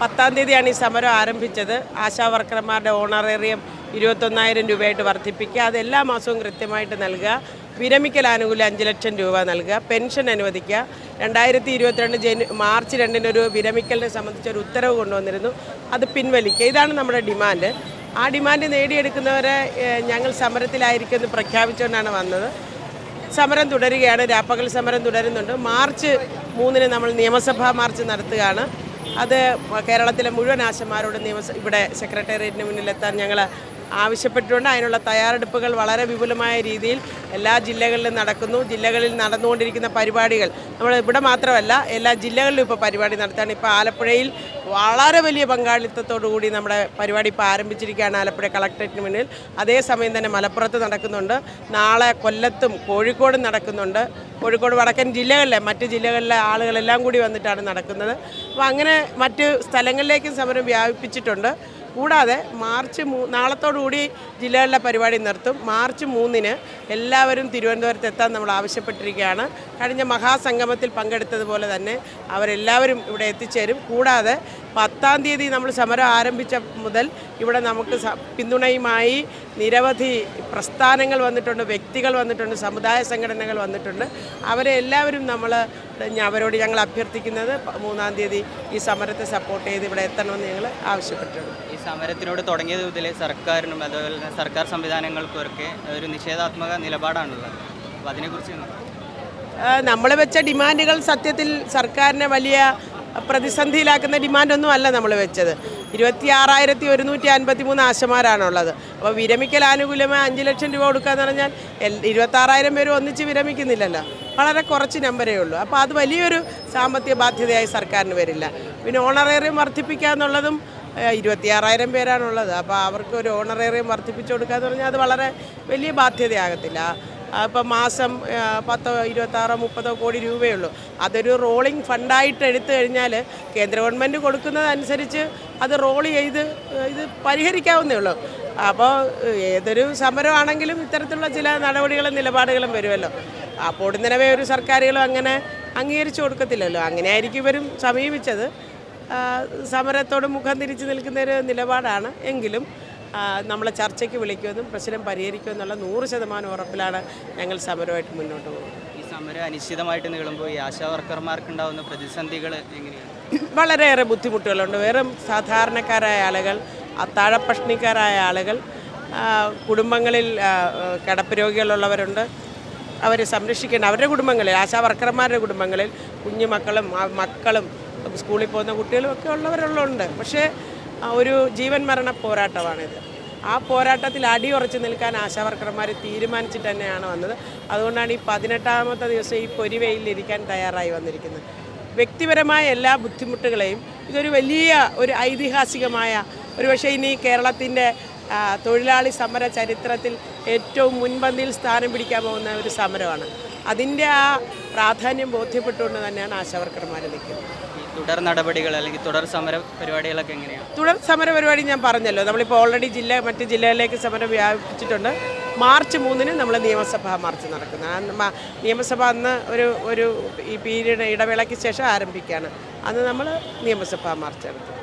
പത്താം തീയതിയാണ് ഈ സമരം ആരംഭിച്ചത്. ആശാ വർക്കർമാരുടെ ഓണറേറിയം ഇരുപത്തൊന്നായിരം രൂപയായിട്ട് വർദ്ധിപ്പിക്കുക. അത് എല്ലാ മാസവും കൃത്യമായിട്ട് നൽകുക. വിരമിക്കൽ ആനുകൂല്യം അഞ്ച് ലക്ഷം രൂപ നൽകുക. പെൻഷൻ അനുവദിക്കുക. രണ്ടായിരത്തി ഇരുപത്തിരണ്ട് ജനു മാർച്ച് രണ്ടിന് ഒരു വിരമിക്കലിനെ സംബന്ധിച്ച ഒരു ഉത്തരവ് കൊണ്ടുവന്നിരുന്നു. അത് പിൻവലിക്കുക. ഇതാണ് നമ്മുടെ ഡിമാൻഡ്. ആ ഡിമാൻഡ് നേടിയെടുക്കുന്നവരെ ഞങ്ങൾ സമരത്തിലായിരിക്കുമെന്ന് പ്രഖ്യാപിച്ചുകൊണ്ടാണ് വന്നത്. സമരം തുടരുകയാണ്. രാപ്പകൽ സമരം തുടരുന്നുണ്ട്. മാർച്ച് മൂന്നിന് നമ്മൾ നിയമസഭാ മാർച്ച് നടത്തുകയാണ്. അത് കേരളത്തിലെ മുഴുവൻ ആശന്മാരോട് നിയമസ ഇവിടെ സെക്രട്ടേറിയറ്റിന് മുന്നിലെത്താൻ ഞങ്ങൾ ആവശ്യപ്പെട്ടിട്ടുണ്ട്. അതിനുള്ള തയ്യാറെടുപ്പുകൾ വളരെ വിപുലമായ രീതിയിൽ എല്ലാ ജില്ലകളിലും നടക്കുന്നു. ജില്ലകളിൽ നടന്നുകൊണ്ടിരിക്കുന്ന പരിപാടികൾ നമ്മൾ ഇവിടെ മാത്രമല്ല എല്ലാ ജില്ലകളിലും ഇപ്പോൾ പരിപാടി നടത്താണ് ഇപ്പോൾ ആലപ്പുഴയിൽ വളരെ വലിയ പങ്കാളിത്തത്തോടു കൂടി നമ്മുടെ പരിപാടി ഇപ്പോൾ ആരംഭിച്ചിരിക്കുകയാണ് ആലപ്പുഴ കളക്ടറേറ്റിന് മുന്നിൽ. അതേസമയം തന്നെ മലപ്പുറത്ത് നടക്കുന്നുണ്ട്. നാളെ കൊല്ലത്തും കോഴിക്കോടും നടക്കുന്നുണ്ട്. കോഴിക്കോട് വടക്കൻ ജില്ലകളിലെ മറ്റ് ജില്ലകളിലെ ആളുകളെല്ലാം കൂടി വന്നിട്ടാണ് നടക്കുന്നത്. അപ്പോൾ അങ്ങനെ മറ്റ് സ്ഥലങ്ങളിലേക്കും സമരം വ്യാപിപ്പിച്ചിട്ടുണ്ട്. കൂടാതെ മാർച്ച് മൂ നാളത്തോടുകൂടി ജില്ലകളിലെ പരിപാടി നിർത്തും. മാർച്ച് മൂന്നിന് എല്ലാവരും തിരുവനന്തപുരത്ത് എത്താൻ നമ്മൾ ആവശ്യപ്പെട്ടിരിക്കുകയാണ്. കഴിഞ്ഞ മഹാസംഗമത്തിൽ പങ്കെടുത്തതുപോലെ തന്നെ അവരെല്ലാവരും ഇവിടെ എത്തിച്ചേരും. കൂടാതെ പത്താം തീയതി നമ്മൾ സമരം ആരംഭിച്ച മുതൽ ഇവിടെ നമുക്ക് പിന്തുണയുമായി നിരവധി പ്രസ്ഥാനങ്ങൾ വന്നിട്ടുണ്ട് വ്യക്തികൾ വന്നിട്ടുണ്ട് സമുദായ സംഘടനകൾ വന്നിട്ടുണ്ട്. അവരെ എല്ലാവരും നമ്മൾ അവരോട് ഞങ്ങൾ അഭ്യർത്ഥിക്കുന്നത് മൂന്നാം തീയതി ഈ സമരത്തെ സപ്പോർട്ട് ചെയ്ത് ഇവിടെ എത്തണമെന്ന് ഞങ്ങൾ ആവശ്യപ്പെട്ടിട്ടുണ്ട് ഈ സമരത്തിനോട് തുടങ്ങിയത് മുതലേ സർക്കാരിനും അതുപോലെ തന്നെ സർക്കാർ സംവിധാനങ്ങൾക്കൊക്കെ ഒരു നിഷേധാത്മക നിലപാടാണുള്ളത്. അപ്പോൾ അതിനെക്കുറിച്ച് നമ്മൾ വെച്ച ഡിമാൻഡുകൾ സത്യത്തിൽ സർക്കാരിനെ വലിയ പ്രതിസന്ധിയിലാക്കുന്ന ഡിമാൻഡൊന്നും അല്ല നമ്മൾ വെച്ചത്. ഇരുപത്തി ആറായിരത്തി ഒരുന്നൂറ്റി അൻപത്തി മൂന്ന് ആശമാരാണുള്ളത്. അപ്പോൾ വിരമിക്കൽ ആനുകൂല്യമായി അഞ്ച് ലക്ഷം രൂപ കൊടുക്കാന്ന് പറഞ്ഞാൽ ഇരുപത്തി ഇരുപത്താറായിരം പേര് ഒന്നിച്ച് വിരമിക്കുന്നില്ലല്ലോ. വളരെ കുറച്ച് നമ്പരേ ഉള്ളൂ. അപ്പോൾ അത് വലിയൊരു സാമ്പത്തിക ബാധ്യതയായി സർക്കാരിന് വരില്ല. പിന്നെ ഓണറേറിയം വർദ്ധിപ്പിക്കുക എന്നുള്ളതും ഇരുപത്തി ഇരുപത്തിയാറായിരം പേരാണുള്ളത്. അപ്പോൾ അവർക്ക് ഒരു ഓണറേറിയം വർദ്ധിപ്പിച്ചു കൊടുക്കുക എന്ന് പറഞ്ഞാൽ അത് വളരെ വലിയ ബാധ്യതയാകത്തില്ല. ഇപ്പം മാസം പത്തോ ഇരുപത്താറോ മുപ്പതോ കോടി രൂപയുള്ളൂ. അതൊരു റോളിംഗ് ഫണ്ടായിട്ട് എടുത്തു കഴിഞ്ഞാൽ കേന്ദ്ര ഗവൺമെന്റ് കൊടുക്കുന്നതനുസരിച്ച് അത് റോൾ ചെയ്ത് ഇത് പരിഹരിക്കാവുന്നേ ഉള്ളൂ. അപ്പോൾ ഏതൊരു സമരമാണെങ്കിലും ഇത്തരത്തിലുള്ള ചില നടപടികളും നിലപാടുകളും വരുമല്ലോ. അപ്പോൾ ഉടനെ ഒരു സർക്കാരുകളും അങ്ങനെ അംഗീകരിച്ചു കൊടുക്കത്തില്ലല്ലോ. അങ്ങനെയായിരിക്കും ഇവരും സമീപിച്ചത്. സമരത്തോട് മുഖം തിരിച്ചു നിൽക്കുന്ന ഒരു നിലപാടാണ്. എങ്കിലും നമ്മളെ ചർച്ചയ്ക്ക് വിളിക്കുമെന്നും പ്രശ്നം പരിഹരിക്കുമെന്നുള്ള നൂറ് ശതമാനം ഉറപ്പിലാണ് ഞങ്ങൾ സമരമായിട്ട് മുന്നോട്ട് പോകുന്നത്. ഈ സമരം അനിശ്ചിതമായിട്ട് നീളുമ്പോൾ ഈ ആശാ വർക്കർമാർക്കുണ്ടാവുന്ന പ്രതിസന്ധികൾ എങ്ങനെയാണ്? വളരെയേറെ ബുദ്ധിമുട്ടുകളുണ്ട്. വെറും സാധാരണക്കാരായ ആളുകൾ അത്താഴപ്പഷ്ണിക്കാരായ ആളുകൾ കുടുംബങ്ങളിൽ കിടപ്പ് രോഗികളുള്ളവരുണ്ട്. അവർ സംരക്ഷിക്കേണ്ട അവരുടെ കുടുംബങ്ങളിൽ ആശാ വർക്കർമാരുടെ കുടുംബങ്ങളിൽ കുഞ്ഞു മക്കളും മക്കളും സ്കൂളിൽ പോകുന്ന കുട്ടികളും ഒക്കെ ഉള്ളവരുള്ളുണ്ട് പക്ഷേ ഒരു ജീവൻ മരണ പോരാട്ടമാണിത്. ആ പോരാട്ടത്തിൽ അടിയുറച്ച് നിൽക്കാൻ ആശാവർക്കർമാർ തീരുമാനിച്ചിട്ട് തന്നെയാണ് വന്നത്. അതുകൊണ്ടാണ് ഈ പതിനെട്ടാമത്തെ ദിവസം ഈ പൊരിവെയിലിരിക്കാൻ തയ്യാറായി വന്നിരിക്കുന്നത്. വ്യക്തിപരമായ എല്ലാ ബുദ്ധിമുട്ടുകളെയും ഇതൊരു വലിയ ഒരു ഐതിഹാസികമായ ഒരുപക്ഷെ ഇനി കേരളത്തിന്റെ തൊഴിലാളി സമര ചരിത്രത്തിൽ ഏറ്റവും മുൻപന്തിയിൽ സ്ഥാനം പിടിക്കാൻ പോകുന്ന ഒരു സമരമാണ്. അതിന്റെ ആ പ്രാധാന്യം ബോധ്യപ്പെട്ടുകൊണ്ട് തന്നെയാണ് ആശാവർക്കർമാർ നിൽക്കുന്നത്. തുടർ നടപടികൾ അല്ലെങ്കിൽ തുടർ സമര പരിപാടികളൊക്കെ എങ്ങനെയാണ്? തുടർ സമര പരിപാടി ഞാൻ പറഞ്ഞല്ലോ. നമ്മളിപ്പോൾ ഓൾറെഡി ജില്ല മറ്റ് ജില്ലകളിലേക്ക് സമരം വ്യാപിപ്പിച്ചിട്ടുണ്ട്. മാർച്ച് മൂന്നിന് നമ്മൾ നിയമസഭാ മാർച്ച് നടക്കുന്നത് നിയമസഭ അന്ന് ഒരു ഒരു ഈ പീരീഡ് ഇടവേളയ്ക്ക് ശേഷം ആരംഭിക്കുകയാണ്. അന്ന് നമ്മൾ നിയമസഭാ മാർച്ച് നടത്തും.